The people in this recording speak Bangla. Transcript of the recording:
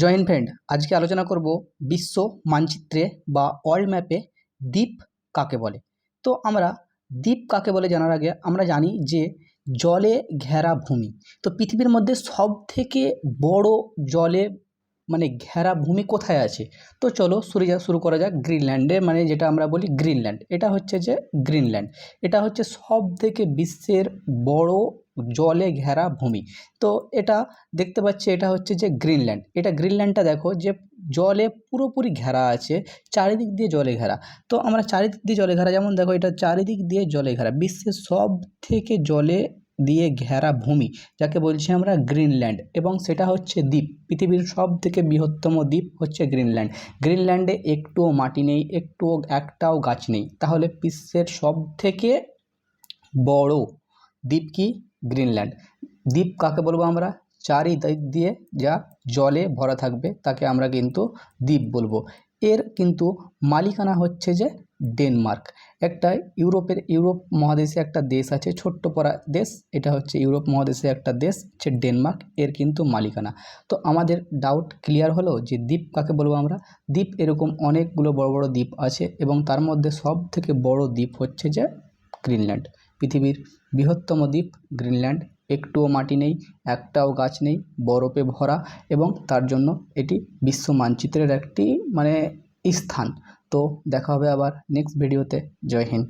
জয়েন্ট ফ্রেন্ড, আজকে আলোচনা করব বিশ্ব মানচিত্রে বা ওয়ার্ল্ড ম্যাপে দ্বীপ কাকে বলে। তো আমরা দ্বীপ কাকে বলে জানার আগে আমরা জানি যে জলে ঘেরা ভূমি, তো পৃথিবীর মধ্যে সব থেকে বড় জলে মানে ঘেরা ভূমি কোথায় আছে? তো চলো শুরু যা, শুরু করা যাক গ্রিনল্যান্ডে মানে যেটা আমরা বলি গ্রিনল্যান্ড। এটা হচ্ছে যে গ্রিনল্যান্ড। এটা হচ্ছে সব থেকে বিশ্বের বড় জলে ঘেরা ভূমি। তো এটা দেখতে পাচ্ছি, এটা হচ্ছে যে গ্রিনল্যান্ড। এটা গ্রিনল্যান্ডটা দেখো যে জলে পুরোপুরি ঘেরা আছে, চারিদিক দিয়ে জলে ঘেরা। তো আমরা চারিদিক দিয়ে জলে ঘেরা, যেমন দেখো এটা চারিদিক দিয়ে জলে ঘেরা, বিশ্বের সব থেকে জলে দিয়ে ঘেরা ভূমি, যাকে বলছি আমরা গ্রিনল্যান্ড। এবং সেটা হচ্ছে দ্বীপ, পৃথিবীর সব থেকে বৃহত্তম দ্বীপ হচ্ছে গ্রিনল্যান্ড। গ্রিনল্যান্ডে একটুও মাটি নেই, একটুও, একটাও গাছ নেই। তাহলে বিশ্বের সব থেকে বড় দ্বীপ কি? গ্রিনল্যান্ড। দ্বীপ কাকে বলব আমরা? চারিদিক দিয়ে যা জলে ভরা থাকবে তাকে আমরা কিন্তু দ্বীপ বলব। এর কিন্তু মালিকানা হচ্ছে যে ডেনমার্ক। একটা ইউরোপের, ইউরোপ মহাদেশে একটা দেশ আছে, ছোট্ট পড়া দেশ। এটা হচ্ছে ইউরোপ মহাদেশে একটা দেশ, হচ্ছে ডেনমার্ক। এর কিন্তু মালিকানা। তো আমাদের ডাউট ক্লিয়ার হলো যে দ্বীপ কাকে বলব আমরা? দ্বীপ এরকম অনেকগুলো বড় বড় দ্বীপ আছে এবং তার মধ্যে সব থেকে বড় দ্বীপ হচ্ছে যে গ্রিনল্যান্ড। পৃথিবীর বৃহত্তম দ্বীপ গ্রিনল্যান্ড। একটুও মাটি নেই, একটাও গাছ নেই, বরফে ভরা এবং তার জন্য এটি বিশ্ব মানচিত্রের একটি মানে স্থান। তো দেখা হবে আবার নেক্সট ভিডিওতে জয় হিন্দ।